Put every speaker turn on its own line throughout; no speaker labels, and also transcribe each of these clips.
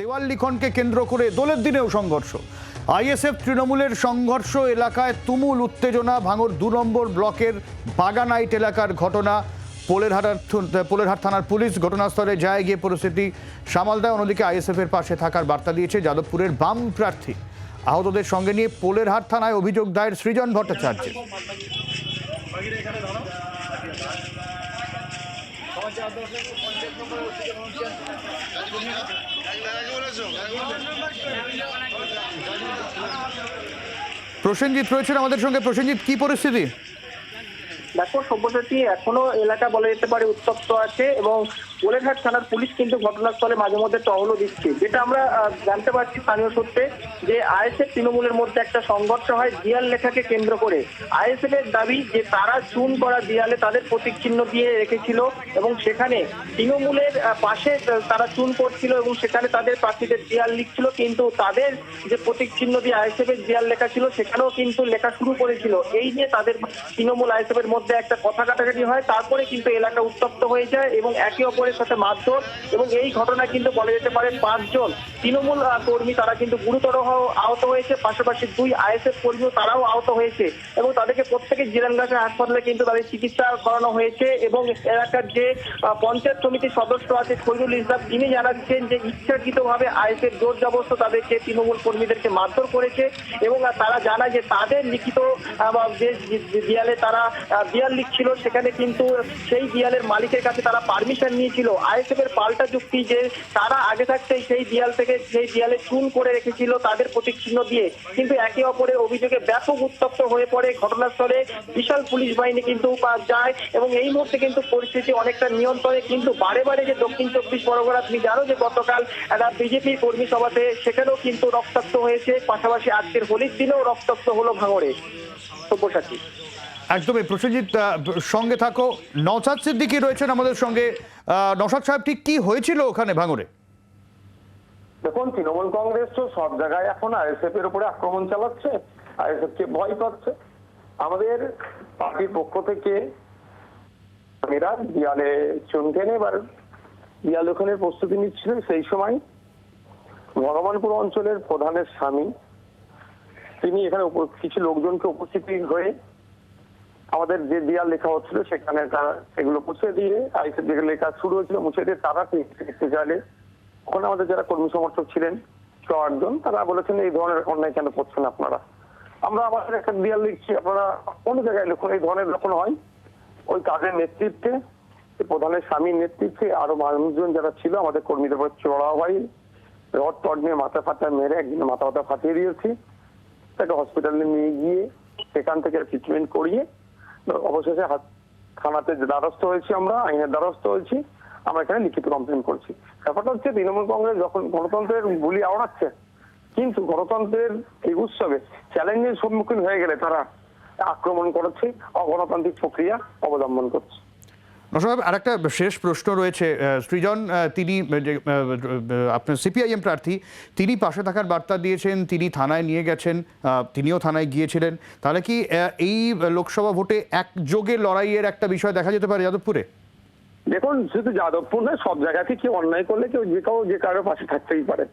দেওয়াল লিখনকে কেন্দ্র করে দোলের দিনেও সংঘর্ষ। আইএসএফ তৃণমূলের সংঘর্ষ এলাকায় তুমুল উত্তেজনা, ভাঙর দু নম্বর ব্লকের বাগানাইট এলাকার ঘটনা। পোলেরহাটার থু- পোলেরহাট থানার পুলিশ ঘটনাস্থলে যায়, গিয়ে পরিস্থিতি সামাল দেয়। অন্যদিকে আইএসএফের পাশে থাকার বার্তা দিয়েছে যাদবপুরের বাম প্রার্থী। আহতদের সঙ্গে নিয়ে পোলেরহাট থানায় অভিযোগ দায়ের সৃজন ভট্টাচার্যের। প্রসেনজিৎ রয়েছেন আমাদের সঙ্গে। প্রসেনজিৎ, কি পরিস্থিতি?
দেখো, সব্যসাচী, এখনও এলাকা বলা যেতে পারে উত্তপ্ত আছে এবং গোলেঘাট থানার পুলিশ কিন্তু ঘটনাস্থলে মাঝে মধ্যে টহলও দিচ্ছে। যেটা আমরা জানতে পারছি স্থানীয় সূত্রে যে আইএসএফ তৃণমূলের মধ্যে একটা সংঘর্ষ হয় দিয়াল লেখাকে কেন্দ্র করে। আইএসএফ এর দাবি যে তারা চুন করা দিয়ালে তাদের প্রতীক চিহ্ন দিয়ে রেখেছিল এবং সেখানে তৃণমূলের পাশে তারা চুন করছিল এবং সেখানে তাদের প্রার্থীদের দিয়াল লিখছিল, কিন্তু তাদের যে প্রতীক চিহ্ন দিয়ে আইএসএফ এর দিয়াল লেখা ছিল, সেখানেও কিন্তু লেখা শুরু করেছিল। এই নিয়ে তাদের তৃণমূল আইএসএফ এর মধ্যে একটা কথা কাটাকাটি হয়, তারপরে কিন্তু এলাকা উত্তপ্ত হয়ে যায় এবং একে অপরের সাথে মারধর এবং এই ঘটনা কিন্তু বলা যেতে পারে পাঁচজন তৃণমূল কর্মী তারা কিন্তু গুরুতর আহত হয়েছে। পাশাপাশি দুই আইএসএফ কর্মীও তারাও আহত হয়েছে এবং তাদেরকে প্রত্যেকে জিরানগাছা হাসপাতালে কিন্তু তাদের চিকিৎসা করানো হয়েছে এবং এলাকার যে পঞ্চায়েত সমিতির সদস্য আছে ফজলুল ইসলাম, তিনি জানাচ্ছেন যে ইচ্ছাকৃতভাবে আইএসএফ জোর জবস্ত তাদেরকে তৃণমূল কর্মীদেরকে মারধর করেছে এবং তারা জানায় যে তাদের লিখিত যে দেয়ালে তারা দেয়াল লিখছিল, সেখানে কিন্তু সেই দেয়ালের মালিকের কাছে তারা পারমিশন নিয়েছিল। আইএসএফ এর পাল্টা যুক্তি যে তারা আগে থাকতেই সেই দেয়াল থেকে সেই দেয়ালে চুন করে রেখেছিল তাদের প্রতীক চিহ্ন দিয়ে। কিন্তু একে অপরের অভিযোগে ব্যাপক উত্তপ্ত হয়ে পড়ে ঘটনাস্থলে বিশাল পুলিশ বাহিনী কিন্তু যায় এবং এই মুহূর্তে কিন্তু পরিস্থিতি অনেকটা নিয়ন্ত্রণে। কিন্তু বারে বারে যে দক্ষিণ চব্বিশ পরগনা তুমি জানো যে গতকাল একটা বিজেপি কর্মী সভাতে, সেখানেও কিন্তু রক্তাক্ত হয়েছে। পাশাপাশি আজকের হোলির দিনেও রক্তাক্ত হলো ভাঙড়ে। সব্যসাচী।
একদমই। প্রসেনজিৎ সঙ্গে থাকো। নওসাদ সিদ্দিকি রয়েছেন আমাদের সঙ্গে। নওশাদ সাহেব, ঠিক কি হয়েছিল ওখানে ভাঙরে
দেখুন, তৃণমূল কংগ্রেস তো সব জায়গায় এখন আইএসএফ এর উপরে আক্রমণ চালাচ্ছে, আইএসএফ কে ভয় পাচ্ছে। আমাদের পার্টির পক্ষ থেকে এরা দিয়ালে চুন টেনে এবার দিয়াল ওখানে প্রস্তুতি নিচ্ছিলেন সেই সময়। ভগবানপুর অঞ্চলের প্রধানের স্বামী, তিনি এখানে কিছু লোকজনকে উপস্থিতি হয়ে আমাদের যে দেয়াল লেখা হচ্ছিল, সেখানে তারা সেগুলো মুছে দিয়ে আইসিএফ যেগুলো লেখা শুরু হয়েছিল, মুছে দিয়ে তারা দেখতে চাইলে। ওখানে আমাদের যারা কর্মী সমর্থক ছিলেন ছ আটজন তারা বলেছেন, এই ধরনের অন্যায় কেন করছেন আপনারা? আমরা আমাদের একটা দেয়াল লিখছি, আপনারা অন্য জায়গায় লিখুন, এই ধরনের যখন হয়, ওই কাজের নেতৃত্বে প্রধানের স্বামীর নেতৃত্বে আরও মানুষজন যারা ছিল, আমাদের কর্মীদের উপর চড়া হয়, রড টড নিয়ে মাথা ফাটা মেরে একদিন মাথা ফাটা ফাটিয়ে দিয়েছি। তাকে হসপিটালে নিয়ে গিয়ে সেখান থেকে ট্রিটমেন্ট করিয়ে অবশেষে থানাতে দ্বারস্থ হয়েছি আমরা, আইনের দ্বারস্থ হয়েছি, আমরা এখানে লিখিত কমপ্লেন করছি। ব্যাপারটা হচ্ছে তৃণমূল কংগ্রেস যখন গণতন্ত্রের গুলি আওড়াচ্ছে, কিন্তু গণতন্ত্রের এই উৎসবে চ্যালেঞ্জের সম্মুখীন হয়ে গেলে তারা আক্রমণ করেছে, অগণতান্ত্রিক প্রক্রিয়া অবলম্বন করছে।
নসাহেব আর একটা শেষ প্রশ্ন রয়েছে সৃজন তিনি আপনার সিপিআইএম প্রার্থী, তিনি পাশে থাকার বার্তা দিয়েছেন, তিনি থানায় নিয়ে গেছেন তিনিও থানায় গিয়েছিলেন। তাহলে কি এই লোকসভা ভোটে একযোগে লড়াইয়ের একটা বিষয় দেখা যেতে পারে যাদবপুরে?
দেখুন, শুধু যাদবপুর নয়, সব জায়গাতে কেউ অন্যায় করলে কেউ যে কাউ, যে কারোর পাশে থাকতেই পারে।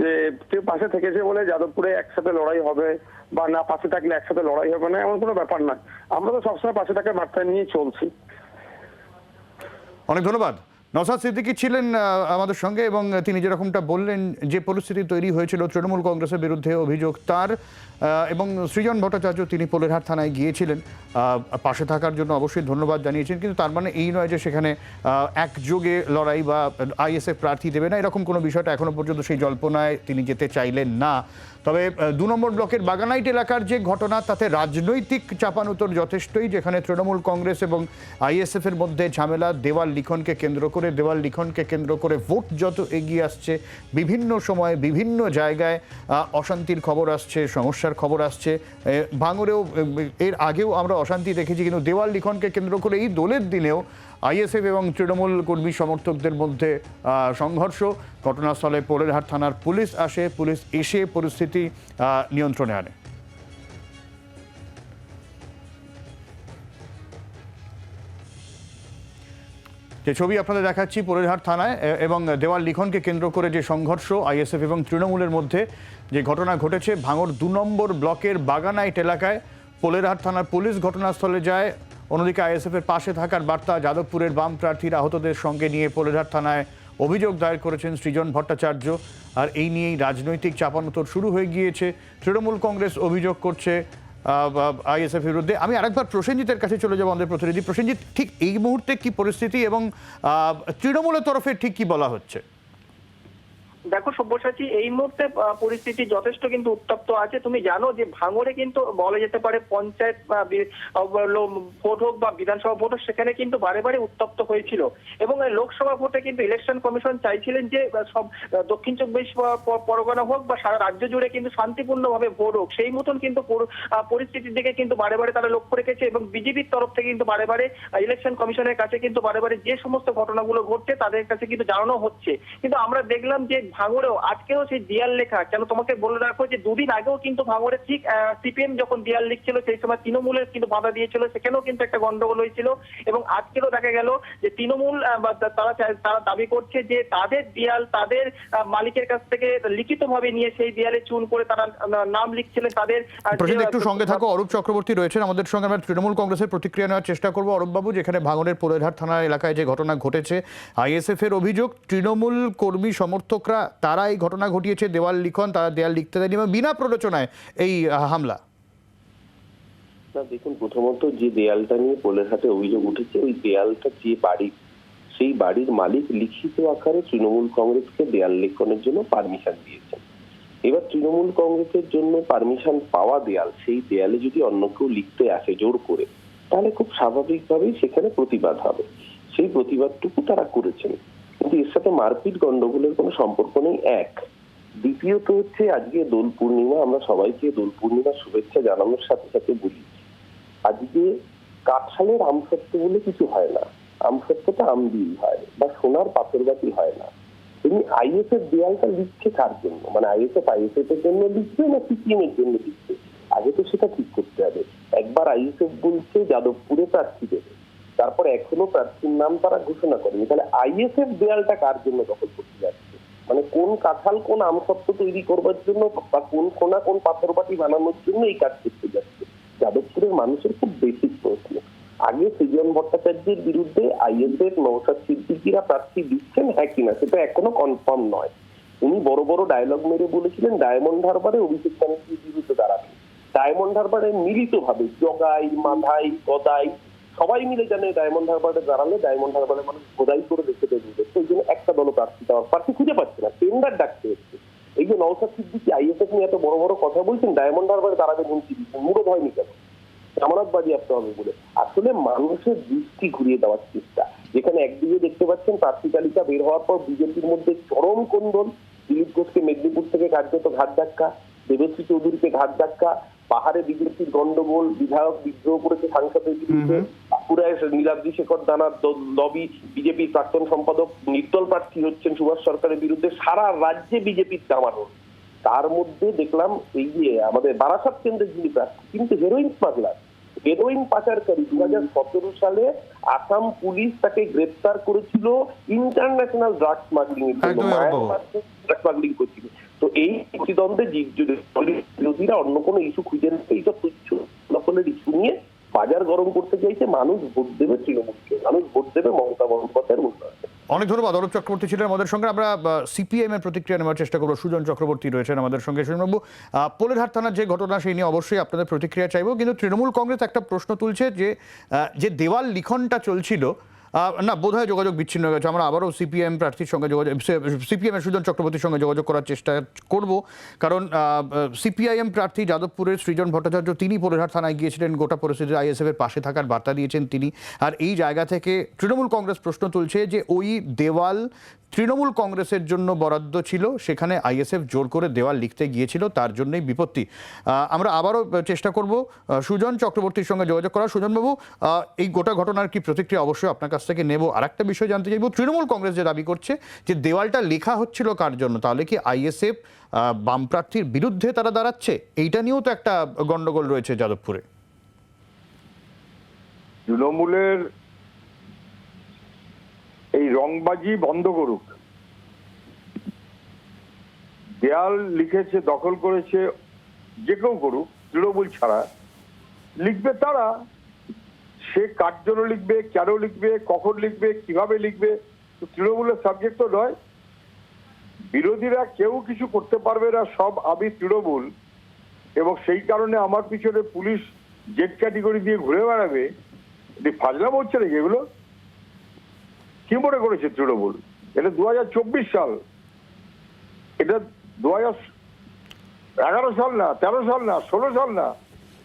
যে কেউ পাশে থেকেছে বলে যাদবপুরে একসাথে লড়াই হবে, বা না পাশে থাকলে একসাথে লড়াই হবে না, এমন কোনো ব্যাপার নয় আমরা তো সবসময় পাশে থাকার বার্তা নিয়ে চলছি।
অনেক ধন্যবাদ। নসাদ সিদ্দিকি ছিলেন আমাদের সঙ্গে এবং তিনি যেরকমটা বললেন, যে পরিস্থিতি তৈরি হয়েছিল তৃণমূল কংগ্রেসের বিরুদ্ধে অভিযোগ, তার এবং সৃজন ভট্টাচার্য তিনি পোলেরহাট থানায় গিয়েছিলেন। পাশে থাকার জন্য অবশ্যই ধন্যবাদ জানিয়েছেন। কিন্তু তার মানে এই নয় যে সেখানে একযোগে লড়াই বা আইএসএফ প্রার্থী দেবে না, এরকম কোনো বিষয়টা এখনও পর্যন্ত সেই জল্পনায় তিনি যেতে চাইলেন না। তবে দু নম্বর ব্লকের বাগানাইট এলাকার যে ঘটনা, তাতে রাজনৈতিক চাপানুতর যথেষ্টই, যেখানে তৃণমূল কংগ্রেস এবং আইএসএফ এর মধ্যে ঝামেলা, দেওয়াল লিখনকে কেন্দ্র করে, দেওয়াল লিখনকে কেন্দ্র করে ভোট যত এগিয়ে আসছে, বিভিন্ন সময়ে বিভিন্ন জায়গায় অশান্তির খবর আসছে, সমস্যার খবর আসছে। ভাঙরেও এর আগেও আমরা অশান্তি দেখেছি, কিন্তু দেওয়াল লিখনকে কেন্দ্র করে এই দোলের দিনেও আইএসএফ এবং তৃণমূল কর্মী সমর্থকদের মধ্যে সংঘর্ষ। ঘটনাস্থলে পোলেরহাট থানার পুলিশ আসে, পুলিশ এসে পরিস্থিতি নিয়ন্ত্রণে আনে। যে ছবি আপনাদের দেখাচ্ছি পোলেরহাট থানায় এবং দেওয়াল লিখনকে কেন্দ্র করে যে সংঘর্ষ, আইএসএফ এবং তৃণমূলের মধ্যে যে ঘটনা ঘটেছে, ভাঙর দু নম্বর ব্লকের বাগানাইট এলাকায় পোলেরহাট থানার পুলিশ ঘটনাস্থলে যায়। অন্যদিকে আইএসএফ এর পাশে থাকার বার্তা যাদবপুরের বাম প্রার্থীর আহতদের সঙ্গে নিয়ে পোলেরহাট থানায় অভিযোগ দায়ের করেছেন সৃজন ভট্টাচার্য। আর এই নিয়েই রাজনৈতিক চাপানোতর শুরু হয়ে গিয়েছে। তৃণমূল কংগ্রেস অভিযোগ করছে আইএসএফ বিরুদ্ধে আমি আরেকবার প্রসেনজিতের কাছে চলে যাব আমাদের প্রতিনিধি। প্রসেনজিৎ, ঠিক এই মুহূর্তে কি পরিস্থিতি এবং তৃণমূলের তরফে ঠিক কি বলা হচ্ছে?
দেখো সব্যসাচী, এই মুহূর্তে পরিস্থিতি যথেষ্ট কিন্তু উত্তপ্ত আছে। তুমি জানো যে ভাঙড়ে কিন্তু বলা যেতে পারে পঞ্চায়েত ভোট হোক বা বিধানসভা ভোট হোক, সেখানে কিন্তু বারে বারে উত্তপ্ত হয়েছিল। এবং লোকসভা ভোটে কিন্তু ইলেকশন কমিশন চাইছিলেন যে সব দক্ষিণ চব্বিশ পরগনা হোক বা সারা রাজ্য জুড়ে কিন্তু শান্তিপূর্ণভাবে ভোট হোক, সেই মতন কিন্তু পরিস্থিতির দিকে কিন্তু বারে বারে তারা লক্ষ্য রেখেছে এবং বিজেপির তরফ থেকে কিন্তু বারে বারে ইলেকশন কমিশনের কাছে কিন্তু বারে বারে যে সমস্ত ঘটনাগুলো ঘটছে, তাদের কাছে কিন্তু জানানো হচ্ছে। কিন্তু আমরা দেখলাম যে ভাঙড়েও, আজকেও সেই দিয়াল লেখা, কেন তোমাকে বলে রাখো যে দুদিন আগেও কিন্তু ভাঙড়ে ঠিক সিপিএম যখন দিয়াল লিখছিল, সেই সময় তৃণমূলের কিন্তু বাধা দিয়েছিল, সেখানেও কিন্তু একটা গন্ডগোল হয়েছিল। এবং আজকেও দেখা গেল যে তৃণমূল তারা তারা দাবি করছে যে তাদের দিয়াল, তাদের মালিকের কাছ থেকে লিখিতভাবে নিয়ে সেই দিয়ালে চুন করে তারা নাম লিখছিলেন তাদের
একটু সঙ্গে থাকো। অরূপ চক্রবর্তী রয়েছেন আমাদের সঙ্গে। আমরা তৃণমূল কংগ্রেসের প্রতিক্রিয়া নেওয়ার চেষ্টা করব। অরূপবাবু, যেখানে ভাঙনের পোলেরহাট থানা এলাকায় যে ঘটনা ঘটেছে আইএসএফ এর অভিযোগ, তৃণমূল কর্মী সমর্থকরা তারা এই ঘটনা ঘটিয়েছে, দেওয়াল লিখন, তারা দেয়াল লিখতে দেয়নি এবং বিনা প্ররোচনায় এই হামলা।
না, দেখুন, প্রথমত যে দেয়ালটা নিয়ে পোলেরহাটে অভিযোগ উঠেছে, ওই দেয়ালটা যে বাড়ি, সেই বাড়ির মালিক লিখিত আকারে তৃণমূল কংগ্রেসকে দেয়াল লেখনের জন্য পারমিশন দিয়েছেন। এবার তৃণমূল কংগ্রেসের জন্য পারমিশন পাওয়া দেয়াল, সেই দেয়ালে যদি অন্য কেউ লিখতে আসে জোর করে, তাহলে খুব স্বাভাবিকভাবেই সেখানে প্রতিবাদ হবে। সেই প্রতিবাদটুকু তারা করেছেন। কিন্তু এর সাথে মারপিট গন্ডগোলের কোনো সম্পর্ক নেই, এক। দ্বিতীয়ত হচ্ছে আজকে দোল পূর্ণিমা, আমরা সবাইকে দোল পূর্ণিমার শুভেচ্ছা জানানোর সাথে সাথে বলি, আজকে কাঁঠালের আমসত্ব বলে কিছু হয় না। আমসত্বটা আম দিয়ে হয়, বা সোনার পাথর বাতি হয় না। তুমি আইএসএফ দেয়ালটা লিখছে কার জন্য? মানে আইএসএফ আইএসএফ এর জন্য লিখছে না সিপিএম এর জন্য লিখছে আগে তো সেটা ঠিক করতে হবে। একবার আইএসএফ বলছে, যাদবপুরে প্রার্থী দেবে। তারপর এখনও প্রার্থীর নাম তারা ঘোষণা করেনি। তাহলে আইএসএফ দেয়ালটা কার জন্য দখল করতে যাচ্ছে? মানে কোন কাঁঠাল কোন আমসত্ব তৈরি করবার জন্য বা কোন কোন পাথর বাটি বানানোর জন্য এই কাজ করতে যাচ্ছে? যাদবপুরের মানুষের খুব বেসিক প্রশ্ন। আগে সৃজন ভট্টাচার্যের বিরুদ্ধে আইএসএফ নৌসাদ সিদ্দিকিরা প্রার্থী দিচ্ছেন হ্যাঁ কিনা সেটা এখনও কনফার্ম নয়। উনি বড় বড় ডায়লগ মেরে বলেছিলেন ডায়মন্ড হারবারে অভিষেক ব্যানার্জির বিরুদ্ধে দাঁড়াবেন ডায়মন্ড হারবারে মিলিতভাবে জগাই, মাধাই গদাই সবাই মিলে জানে ডায়মন্ড হারবারে দাঁড়ালে ডায়মন্ড হারবারে মানুষ গোদাই করে রেখে দেবে সেই জন্য একটা দল প্রার্থী দেওয়ার প্রার্থী খুঁজে পাচ্ছে না টেন্ডার ডাকতে হচ্ছে। এই যে নৌসাদ সিদ্দিকি আইএসএফ নিয়ে এত বড় বড় কথা বলছেন ডায়মন্ড হারবারে দাঁড়াবে হুমকি দিচ্ছেন মুরদ হয়নি কেন? জামানত আসতে হবে বলে। আসলে মানুষের দৃষ্টি ঘুরিয়ে দেওয়ার চেষ্টা। যেখানে একদিকে দেখতে পাচ্ছেন প্রার্থী তালিকা বের হওয়ার পর বিজেপির মধ্যে চরম কোন্দল। দিলীপ ঘোষকে মেদিনীপুর থেকে কার্যত ঘাট ধাক্কা, দেবশ্রী চৌধুরীকে ঘাট ধাক্কা, পাহাড়ে বিজেপির গন্ডগোল, বিধায়ক বিদ্রোহ করেছে সাংসদের বিরুদ্ধে। বাঁকুড়ায় নীলাদ্রি শেখর দানার লবি বিজেপির প্রাক্তন সম্পাদক নির্দল প্রার্থী হচ্ছেন সুভাষ সরকারের বিরুদ্ধে সারা রাজ্যে বিজেপির দামানো তার মধ্যে দেখলাম এই যে আমাদের বারাসাত কেন্দ্রের যিনি প্রার্থী কিন্তু হেরোইন স্মাগলার হেরোইন পাচারকারী দু হাজার সতেরো সালে আসাম পুলিশ তাকে গ্রেপ্তার করেছিল ইন্টারন্যাশনাল ড্রাগ স্মাগলিং এর জন্য ড্রাগ স্মাগলিং করছিল। তো এই প্রতিদ্বন্দ্বে বিরোধীরা অন্য কোনো ইস্যু খুঁজে নিতে এইসব তুচ্ছ দখলের ইস্যু নিয়ে বাজার গরম করতে চাইছে, মানুষ ভোট দেবে তৃণমূলকে। মানুষ ভোট দেবে মমতা বন্দ্যোপাধ্যায়ের উন্নয়নে।
অনেক ধন্যবাদ। অরূপ চক্রবর্তী ছিলেন আমাদের সঙ্গে। আমরা সিপিএম এর প্রতিক্রিয়া নেওয়ার চেষ্টা করব। সুজন চক্রবর্তী রয়েছেন আমাদের সঙ্গে। সুজনবাবু পোলেরহাট থানার যে ঘটনা, সেই নিয়ে অবশ্যই আপনাদের প্রতিক্রিয়া চাইব। কিন্তু তৃণমূল কংগ্রেস একটা প্রশ্ন তুলছে যে যে দেওয়াল লিখনটা চলছিল না, বোধহয় যোগাযোগ বিচ্ছিন্ন হয়ে গেছে। আমরা আবারও সিপিএম প্রার্থীর সঙ্গে যোগাযোগ সিপিএম সুজন চক্রবর্তীর সঙ্গে যোগাযোগ করার চেষ্টা করব। কারণ সিপিআইএম প্রার্থী যাদবপুরের সৃজন ভট্টাচার্য, তিনি পোলেরহাট থানায় গিয়েছিলেন। গোটা পরিস্থিতিতে আইএসএফ এর পাশে থাকার বার্তা দিয়েছেন তিনি। আর এই জায়গা থেকে তৃণমূল কংগ্রেস প্রশ্ন তুলছে যে, ওই দেওয়াল তৃণমূল কংগ্রেসের জন্য বরাদ্দ ছিল, সেখানে আইএসএফ জোর করে দেওয়াল লিখতে গিয়েছিল, তার জন্যই বিপত্তি। আমরা আবারও চেষ্টা করব সুজন চক্রবর্তীর সঙ্গে যোগাযোগ করার। সুজনবাবু এই গোটা ঘটনার কি প্রতিক্রিয়া? অবশ্যই আপনার কাছ থেকে নেব। আর একটা বিষয় জানতে চাইব, তৃণমূল কংগ্রেস যে দাবি করছে যে দেওয়ালটা লেখা হচ্ছিল কার জন্য? তাহলে কি আইএসএফ বাম প্রার্থীর বিরুদ্ধে তারা দাঁড়াচ্ছে? এইটা নিয়েও তো একটা গন্ডগোল রয়েছে যাদবপুরে।
তৃণমূলের এই রংবাজি বন্ধ করুক। দেয়াল লিখেছে, দখল করেছে, যে কেউ করুক, তৃণমূল ছাড়া লিখবে তারা। সে কার জন্য লিখবে, কেন লিখবে, কখন লিখবে, কীভাবে লিখবে, তো তৃণমূলের সাবজেক্ট তো নয়। বিরোধীরা কেউ কিছু করতে পারবে না, সব আমি তৃণমূল। এবং সেই কারণে আমার পিছনে পুলিশ জেড ক্যাটেগরি দিয়ে ঘুরে বেড়াবে। ফাজলাম হচ্ছে নাকি এগুলো? কি মনে করেছে তৃণমূল? এটা দু হাজার চব্বিশ সাল। এটা দু এগারো সাল না, তেরো সাল না, ষোলো সাল না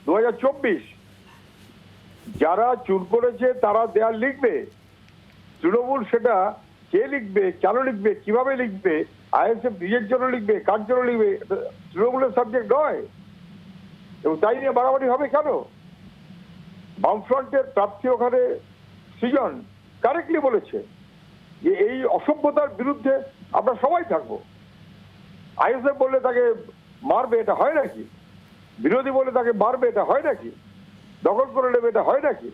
দু হাজার চব্বিশ। যারা চুর করেছে তারা দেয়াল লিখবে। তৃণমূল সেটা কে লিখবে, কেন লিখবে, কীভাবে লিখবে, আইএসএফ নিজের জন্য লিখবে, কার জন্য লিখবে তৃণমূলের সাবজেক্ট নয়। এবং তাই নিয়ে বাড়াবাড়ি হবে কেন? বামফ্রন্টের প্রার্থী ওখানে সৃজন কারেক্টলি বলেছে যে এই অসভ্যতার বিরুদ্ধে আমরা সবাই থাকব। আইএসএফ বললে তাকে মারবে, এটা হয় নাকি? বিরোধী বলে তাকে মারবে, এটা হয় নাকি? দখল করে নেবে, এটা হয় নাকি?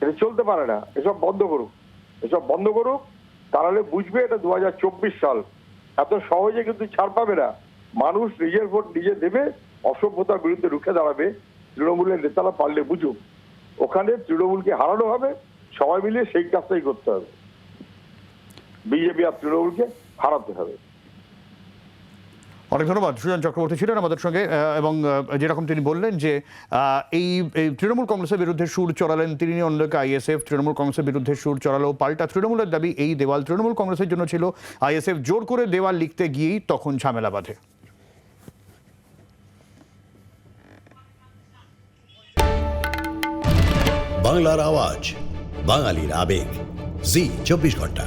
এটা চলতে পারে না। এসব বন্ধ করুক। এসব বন্ধ করুক, তাহলে বুঝবে এটা দু হাজার চব্বিশ সাল। এত সহজে কিন্তু ছাড় পাবে না। মানুষ নিজের ভোট নিজে দেবে, অসভ্যতার বিরুদ্ধে রুখে দাঁড়াবে। তৃণমূলের নেতারা পারলে বুঝুক। ওখানে তৃণমূলকে হারানো হবে, সবাই মিলে সেই কাজটাই করতে হবে। বিজেপি আর তৃণমূলকে হারাতে হবে।
অনেক ধন্যবাদ। সুজন চক্রবর্তী ছিলেন আমাদের সঙ্গে এবং যেরকম তিনি বললেন যে এই তৃণমূল কংগ্রেসের বিরুদ্ধে সুর চড়ালেন তিনি অন্যকে, আইএসএফ তৃণমূল কংগ্রেসের বিরুদ্ধে সুর চড়ালো, পাল্টা তৃণমূলের দাবি এই দেওয়াল তৃণমূল কংগ্রেসের জন্য ছিল, আইএসএফ জোর করে দেওয়াল লিখতে গিয়েই তখন ঝামেলা বাঁধে।
বাংলার আওয়াজ, বাঙালির আবেগ, জি, চব্বিশ ঘণ্টা।